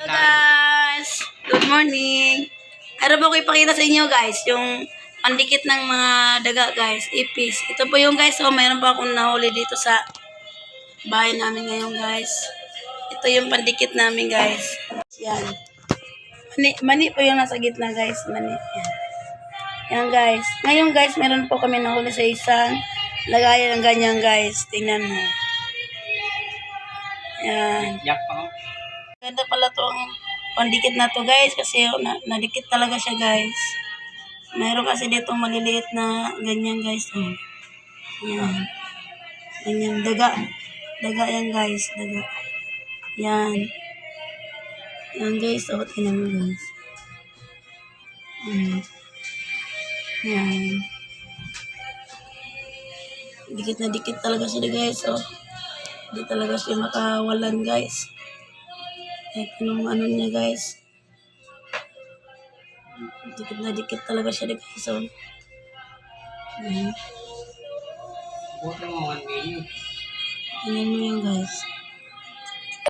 Hello guys! Good morning! Ano ba ko ipakita sa inyo guys? Yung pandikit ng mga daga guys, ipis. Ito po yung guys, oh, mayroon pa akong nahuli dito sa bahay namin ngayon guys. Ito yung pandikit namin guys. Yan. Mani, mani po yung nasa gitna guys. Mani. Yan. Yan guys. Ngayon guys, meron po kami nahuli sa isang lagayan ng ganyan guys. Tingnan mo. Yan. Yak pa ko. Ganda pala to ang pandikit na to guys kasi oh, na, nadikit talaga siya guys. Mayroon kasi dito maliliit na ganyan guys. Oh. Yan. Ganyan. Daga. Daga yan guys. Daga. Yan. Yan guys. O, oh, tingnan mo guys. Yan. Dikit na dikit talaga siya guys. Oh. Hindi talaga siya makawalan guys. Ito nung ano niya guys. Dikit na dikit talaga siya guys. So, Ayan. Buti mo 1 million. Tingnan mo yan guys.